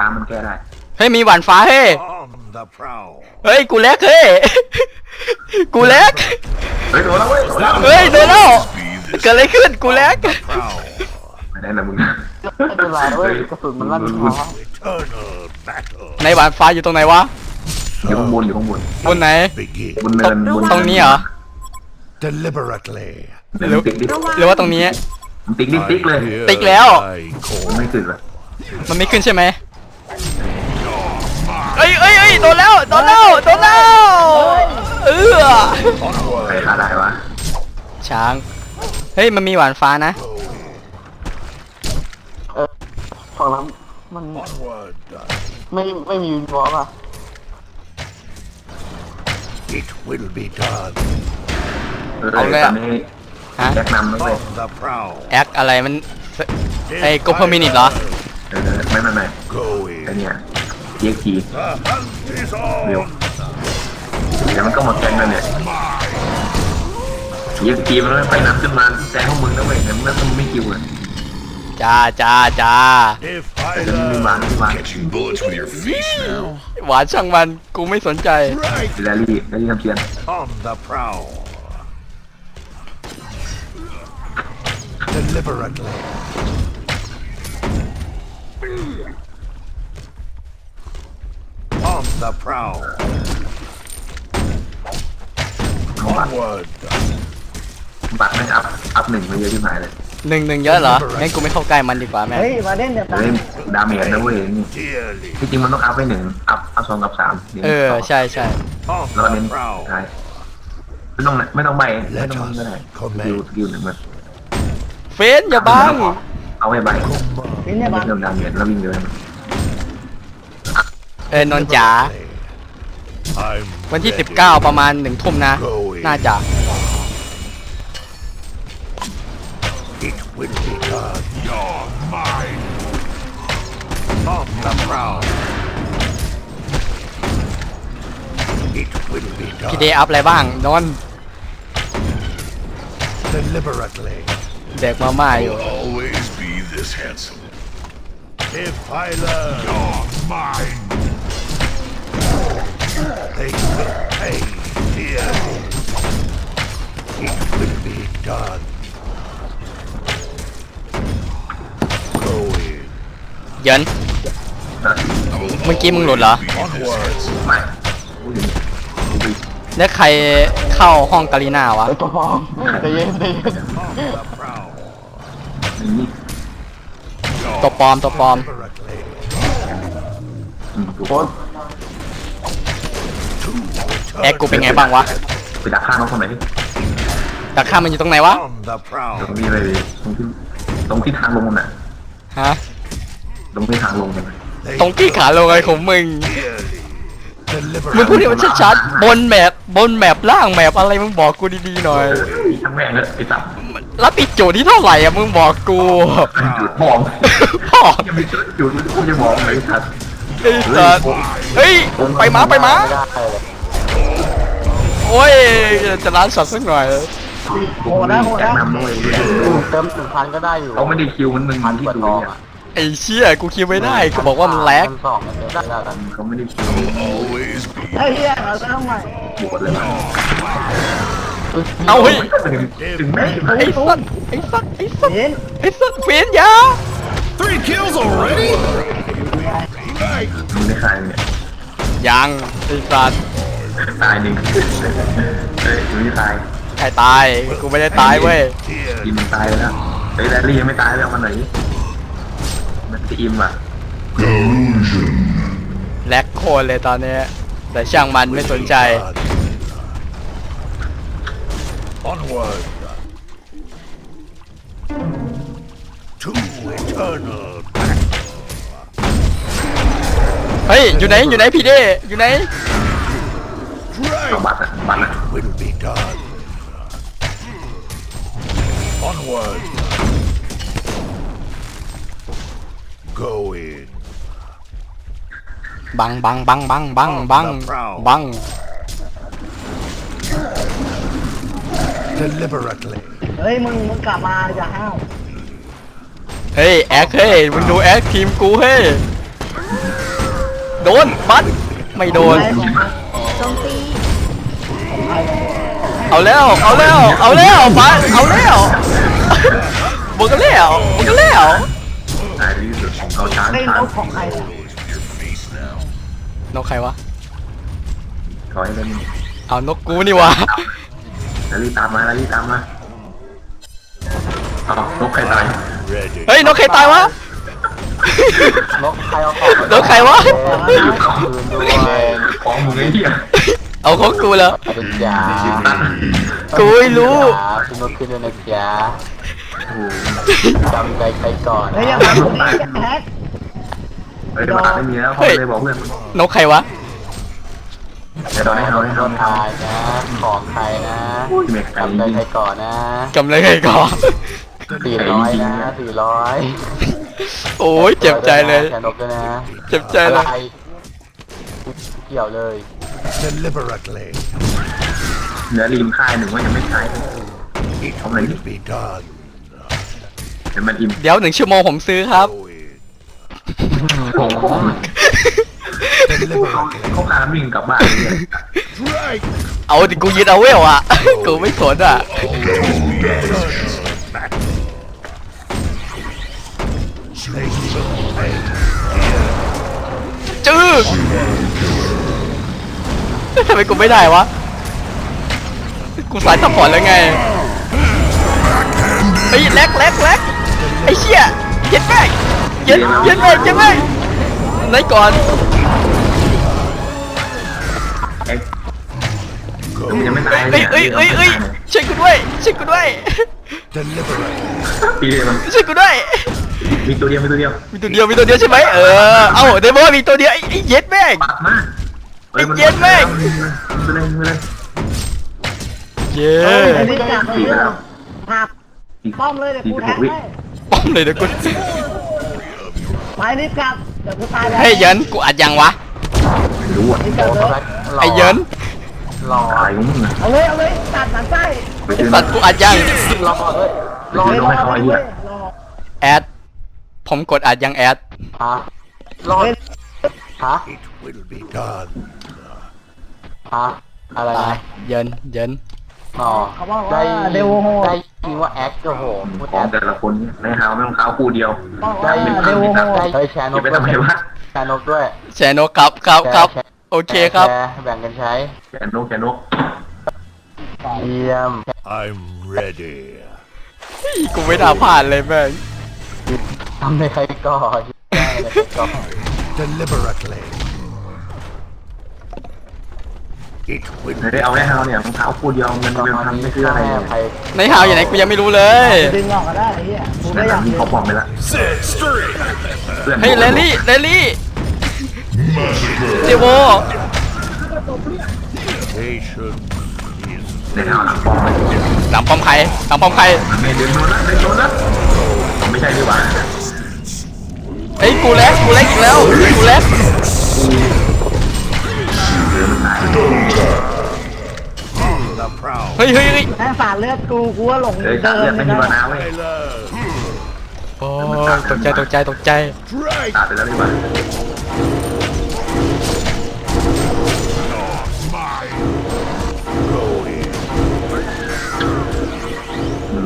ตามมันแก้ได้ เฮ้ยมีหวานฟ้าเฮ้ย On the prowl. เฮ้ยกูเล็กเฮ้ย กูเล็กเฮ้ยโดนแล้วเว้ยโดนแล้วเฮ้ยโดนแล้วเกิดอะไรขึ้นกูเล็ก Prowl. ไม่ได้นะมึงไม่เป็นไรเว้ยกระสุนมันลั่นคอ Eternal battle. ในหวานฟ้าอยู่ตรงไหนวะอยู่ข้างบนอยู่ข้างบนบนไหน Begin บนเนินบนตรงนี้เหรอ deliberately. เนินติ๊กดิหรือว่าตรงนี้มันติ๊กดิติ๊กเลย Here ติ๊กแล้ว I call มันไม่ขึ้นเลยมันไม่ขึ้นใช่ไหม โดนแล้วโดนแล้วโดนแล้วเออใครฆ่าได้วะช้างเฮ้ยมันมีหวานฟ้านะฝั่งนั้นมัน onward. ไม่ไม่มีวินวอล์กอะ It will be done. เออเอาเลยตอะอนนี้ฮะแจ็คนำแล้วเว้ย On the prowl. แอคอะไรมันไอ้กูเพอร์มินิตเหรอ เออไม่ไม่ไม่ Go ไอ้ in. เนี่ย เยียกทีเร็วเดี๋ยวมันก็หมดแกงแล้วเนี่ยเยียกทีมันไม่ไปน้ำขึ้นมาแซงพวกมึงนะเว้ยเดี๋ยวมึงแล้วมึงไม่คิวเลยจ้าจ้าจ้าแต่จะมีวาง learn. ที่วาง Catching bullets with your face now. หวานช่างมันกูไม่สนใจ Right แลลี่แลลี่ทำเชียน on the prowl. Deliberately. On the prowl. เอาบัตร Onward. บัตรไม่อัพอัพหนึ่งมาเยอะที่หายเลยหนึ่งหนึ่งเยอะเหรองั้นกูไม่เข้าใกล้มันดีกว่าแม่งเฮ้ยมาเล่นเดี๋ยวตามเฮ้ยดาเมจนะเว้ยนี่ Dearly. ที่จริงมันต้องอัพไปหนึ่งอัพอัพสองอัพสามนี่ยเออใช่ใช่ On แล้วก็เน้น the prowl. ใช่ไม่ต้องไม่ต้องใบไม่ต้องก็ได้ Let us สกิลสกิลหนึ่งมันเฟนอย่าบังเอาไว้ใบนี่เนี่ยบ้างเริ่มดาเมจแล้ววิ่งเร็วให้มัน เออนนท์จ๋า I'm วันที่ ready. 19 ประมาณหนึ่งทุ่มนะ น่าจะ It will be done. You're mine. On the prowl. It will be พี่เด done. ย์อัพอะไรบ้างนอน Deliberately. เด็กมาม่าอยู่ Will always be this handsome. If I learn. You're mine. They will pay dearly. It will be done. Go in. เยินเมื่อกี้มึงหลุดเหรอ Onward. ไม่อุ้ยอุ้ยแล้วใครเข้าห้องกาลีนาวะตัวฟองใจเย็นใจเย็น On the prowl. ตัวปลอมตัวปลอม Deliberately. โค แอคกูเป็นไงบ้างวะไปดักข้างน้องคนไหนที่แต่ข้ามันอยู่ตรงไหนวะ On the ต prowl. รงนี้เลยตรงที่ตรงที่ทางลงน่ะฮะ ตรงที่ทางลงกัน They ตรงที่ขาลงอะไรของมึง dearly. มึงพูด Deliberately. ให้มันชัดๆ บนแมปบนแมปล่างแมปอะไรมึงบอกกูดีๆหน่อยทั้งแม่งเลยไอ้สับแล้วติดโจทย์ที่เท่าไหร่อะมึงบอกกูจุดมองพ่อยังไม่จุดกูจะมองเลยครับไอ้สัสเฮ้ย ไปมาไปมา ไม่ได้เลย โอ้ยจะร้านสัตว์สักหน่อยโอ้นะโอ้นะนำด้วยเติมหนึ่งพันก็ได้อยู่เขาไม่ได้คิวมันมึงพันที่กว่าดูทองเนี่ยอะไอ้เชี่ยกูคิดไม่ได้กูบอกว่ามันแลกพันสองกันได้แล้วกันเขาไม่ได้คิว Always be เฮ้ยเฮียเราต้องใหม่บวชเลยนะเอาเฮ้ยถึงถึงแม่งไอ้สัตว์ไอ้สัตว์ไอ้สัตว์เย็นไอ้สัตว์เฟียนยา three kills already. มึงได้ใครเนี่ยยังไอ้สัตว์ ตายหนึ่งเฮ้ยมึงไม่ตายใครตาย กูไม่ได้ตายเว้ย อิมตายแล้วเฮ้ยแรลลี่ยังไม่ตายเลยเอามันไหนมันจะอิมอะแลกโคนเลยตอนนี้ แต่ช่างมันไม่สนใจ Onward. To eternal เฮ้ย อยู่ไหน อยู่ไหนพี่เด้อยู่ไหน เอาบัตรอะบัตรอะ will be done. Onward. Go in. บังบังบังบังบังบังบัง Deliberately. เฮ้ยมึงมึงกลับมาอย่าห้าวเฮ้ยแอคเฮ้ยมึงดูแอคทีมกูเฮ้ยเโดนบัสไม่โดนโจมตี เอาแล้ว เอาแล้ว เอาแล้วบัสเอาแล้วบวกกันแล้วบวกกันแล้วตายที่สุดเอาช้างเล่นช้างเอาของใครอะ Your face now. นกใครวะถอยเลยมึงเอานกกูนี่วะแล้วรีบตามมาแล้วรีบตามมาเอานกใครตาย Ready. เฮ้ยนกใครตายวะ นกใครเอาของนกใครวะคืนด้วยของมึงไอ้เหี้ย เอาของกูแล้วเป็นจ๋าตันกูไม่รู้ คุณนกขึ้นด้วยนะจ๊ะโอ้โหจำใจใครก่อนเฮ้ยอย่ามาผมแฮกเฮ้ยเดี๋ยวมาตัดไม่มีแล้วพ่อเลยบอกเพื่อนนกใครวะ เดี๋ยวตอนให้เขาให้เขาให้เขาทายนะ ของใครนะอุ้ยเมกไก่จำใจยิงใครก่อนนะกำลังใครก่อน สี่ร้อยนะสี่ร้อยโอ้ยเจ็บใจเลย แชร์นกด้วยนะเจ็บใจเลย อะไรเกี่ยวเลย Deliberately. เหนือริมค่ายหนึ่งว่ายังไม่ใช้ It Không lấy. will be done. เห็นมันอิ่มเดี๋ยวหนึ่งชั่วโมงผมซื้อครับ Go in. โอ้โห Deliberately. เขาพาวิ่งกลับบ้านเลย Strike. เอาดิกูยึดเอาเวลอะ กูไม่สนอะ Snake will play. จื้อ ทำไมกูไม่ได้วะ กูสายซัพพอร์ตแล้วไงไอ้ยแล็กแล็กแล็กไอ้เชี่ยเย็ดแม่งเย็ดเย็ดแม่งเย็ดแม่งไหนก่อนเอ๊ะมันยังไม่ตายเอ้ยเอ้ยเอ้ยเอ้ยช่วยกูด้วยช่วยกูด้วย Deliberately. ปีเดียวมันช่วยกูด้วย มีตัวเดียวมีตัวเดียวมีตัวเดียวมีตัวเดียวใช่ไหมเออ เอ้าเดโมมีตัวเดียวไอ้ไอ้เย็ดแม่งปัดมา ไอ้เย็นแม่ง ไปเลยไปเลยเย้อันนี้จับเลยสี่ไปแล้วภาพป้อมเลยเดี๋ยวสี่กูสิบแฮหกกวิให้ป้อมเลยเดี๋ยวกูไปรีบกลับเดี๋ยวกูตายแล้วเฮ้ยเหยินกูอัดยังวะไม่รู้อะรีบกลับเลยไอ้เหยินรออะไรของมึงอะเอาเลยเอาเลยตัดหนังไส้ไปไอ้เจอสัตว์กูอัดยังรอด้วยรอไปเจอน้องให้เขาไอ้เหี้ยรอแอดผมกดอัดยังแอดฮะรอฮะ It will be done. ฮะอะไรตายนะเหยินเหยินอ๋อได้ได้ยินว่าแอคโอ้โหพูดขอแองคแต่ละคนในฮาวไม่ต้องเท้าคู่เดียว บอกได้ว่าเดวโฮได้แชร์นจะกไปด้วยทำไมวะแชร์นกด้วยแชร์โนตครับครับครับโอเคครับ แชแบ่งกันใช้แกนกแกนกเยี่ยม I'm ready. กูไม่น่าผ่านเลยแม่งทำในใครก่อนได้ในใครก่อน Deliberately. It will ไม่ได้เอาในฮาวเนี่ยรองเท้าคู่เดียวเงินเดือนพันไม่ซื้ออะไรเลยใครในหาวอยู่ไหนกูยังไม่รู้เลย ดึงออกก็ได้ไอ้เหี้ยกูนั่ไม่อยากมีเขาบอกไปละ Set straight. เพื่อนเฮ้ยเลลี่เลลี่เจโว Patience is ในฮาวหลังป้อมไปหลังป้อมใครหลังป้อมใครไม่เดินโดนละเดินโดนละผมไม่ใช่ดีกว่าเอ้ยกูแลกกูแลกอีกแล้วกูแลก เดินมันตาย the proud. เฮ้ยเฮ้ยเฮ้ยแม่งสาดเลือดกูกูว่าหลงเฮ้ยเดิตานเลือดไม่ไม่มีได้วานาเว้ย Tyler. โอ้ยตกใจตกใจตกใจ Strike. ตัดไปแล้วดีกว่า Go in.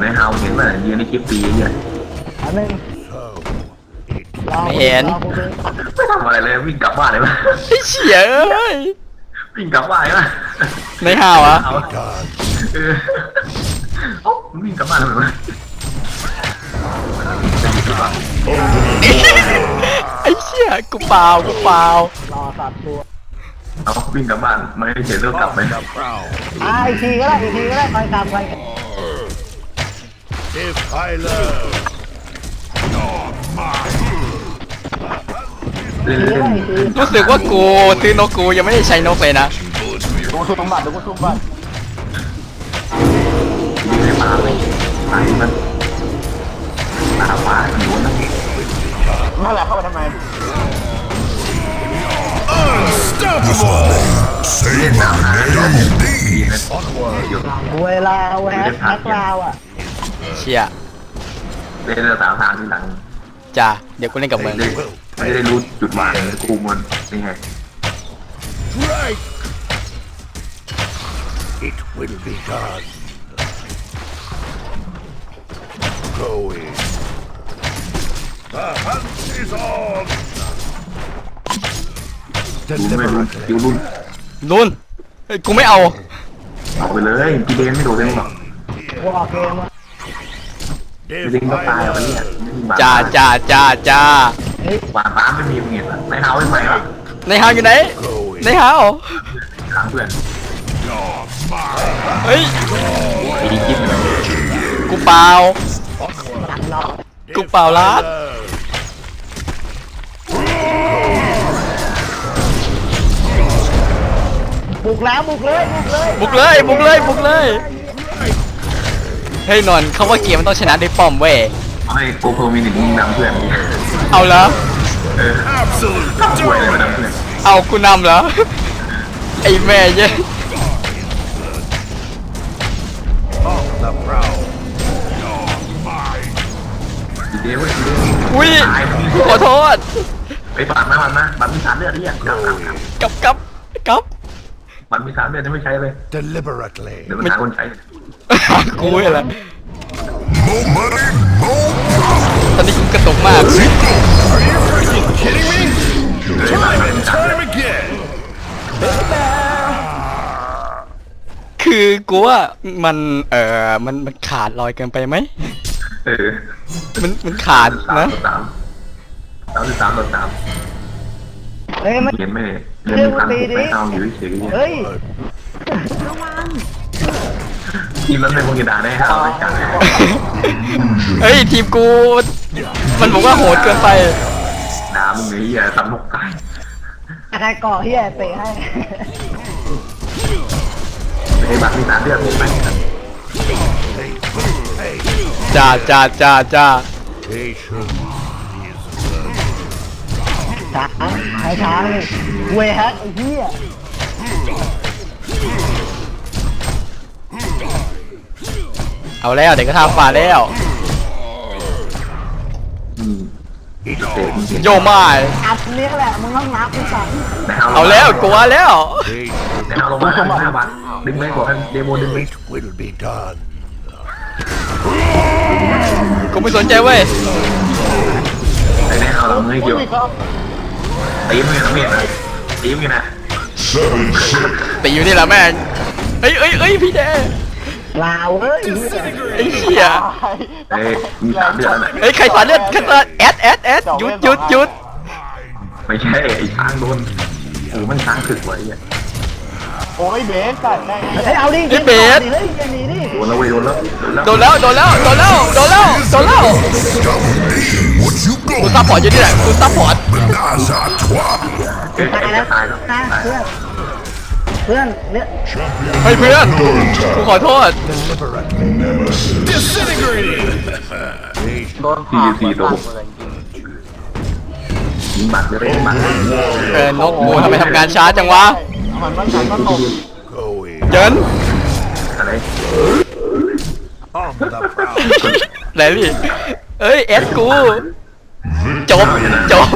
ในฮาวเห็นว่ายืนในคลิปปีเนี่ยอันหนึง So, it รอไม่เห็นรอกูดึงไม่ทำอะไรเลยวิ่งกลับบ้านเลยมั้ยไอ้เฉียเอ้ย วิ่งกลับบ้านเลยมั้ยในหาวอะเอา done. เออเอ้ามันวิ่งกลับบ้านเลยมั้ยไอ้เชี่ยกูเปล่ากูเปล่ารอสัตว์ตัวเอาวิ่งกลับบ้านมันไม่เสียเรื่องกลับไหม The proud. อ่าอีกทีก็ได้อีกทีก็ได้คอยกลับคอยกลับ If Tyler. เรู้สึกว่ากูซื้อนกกูยังไม่ได้ใช้นกเลยนะ Bullets with your ดูทุกบัตรดูทุกบัตรวิ่งในป่าเลยตายมันตาฟ้าอยู่นะนั่นแหละเข้าไปทำไม unstoppable. Say my name, please. เวลาแฮกแฮกลาวอะเชี่ยเล่นเรื่องสามทางทีหลังจ้าเดี๋ยวกูเล่นกับมึงไม่ ได้ไม่ได้รู้จุดหมายกูมันนี่ไง Strike! It will be done. Going. The hunt is on! ดูไม่รู้ Deliberately. คิวรุ่นนุ่นเฮ้ยกูไม่เอา เอาไปเลย พี่เดนไม่โดนเองหรอกกูออกเกมอะพี่เดนก็ตายแล้วเนี่ยจ้าจ้าจ้าจ้า หวานฟ้าไม่มีมึงเห็นหรอไม่เท้าไม่ไหวหรอในฮาวอยู่ไหน Going. ในฮาวขังเพื่อนเฮ้ยไอ้ดิจิ๊บเลยกูเปล่าหลังล็อกกูเปล่าลัดบุกแล้วบุกเลยบุกเลยบุกเลยบุกเลยบุกเลยเฮ้ยนนท์เขาว่าเกมมันต้องชนะด้วยป้อมเว้ยให้โกโพมินิกมึงนำเพื่อน เอาเหรอเออ Absolute ป่วยเลยมานำเพื่อนเอากูนำเหรอไอ้แม่เย้ย On the prowl. พี่เดนเว้ยพี่เดนอุ้ยตายกูขอโทษไปปัดมาปัดมาบัตรมีสารเลือดเนี่ยกลับกลับกลับกับกับกับบัตรมีสารเลือดจะไม่ใช้เลย Deliberately. เดี๋ยวมันหาคนใช้กูเหรอ more money, more power. ตอนนี้กูกระตุกมาก Kidding me? เลยบัตรมีสารเลือด Time again. คือกูว่ามันเออมันมันขาดลอยเกินไปไหมเออมันมันขาดสามนะต่อสามสามสิบสามต่อสามเฮ้ยมัน เรียนไม่ได้เรียนมีสามไม่เอาอยู่เฉยๆเฮ้ยทีมนั้นเป็นคนกีฬาได้ห้าไม่จังเลยเฮ้ยทีมกู มันบอกว่าโหดเกินไป ด่ามึงไอ้เหี้ยสำนกตายอะไรก่อเฮียเตะให้ ไอ้บัตรมีสารเลือดมึงไปจ้าจ้าจ้าจ้า Patience is ช้างใช้ช้างเลยเวยฮัทไอ้เฮียเอาแล้วเด็กก็ทำฝ่าแล้ว โยมายอัดเนี้ยแหละมึงต้องนับไอ้สัตว์เอาแล้วกลัวแล้ว Patience. แต่เอาลงมาห้าบาทดึงไม่บอกให้เดโมดึงไม่ It will be done. กูไม่สนใจเว้ย ไอ้แน่เอาหลังมือเกี่ยวตีมือนะเมียนะตีมือนะ Seven six. ตีอยู่นี่แหละแม่งเอ้ยเอ้ยเอ้ยพี่เด ลาวเฮ้ยไอ้เหี้ยเอ้ยมีสามเดือนแล้วนะเอ้ยใครสาดเลือดใครสาดแอดแอดแอดหยุดหยุดหยุดไม่ใช่ไอ้ช้างโดนโอ้มันช้างถึกไว้เนี่ยเฮ้ยเอาดิเฮ้ยอย่าหนีดิโดนแล้วเว้ยโดนแล้วโดนแล้วโดนแล้วโดนแล้วโดนแล้วโดนแล้วโดนแล้ว Stop me. What you กู gonna ซัพพอร์ตอยู่นี่แหละกูซัพพอร์ต Menage a trois. เอ้ยตายไอ้แล้วจะตายแล้วนะ เพื่อนเพื่อนเนี่ยเฮ้ยเพื่อนกูขอโทษ Disintegrating. โดนผ่าหัวตัดเลยยิงบัตรเลยยิงบัตรเออนกกูทำไมทำงานช้าจังวะมันมันมันมันตก Going. เจินอะไร On the prowl. ไหนพี่เอ้ยเอสกูจบจบ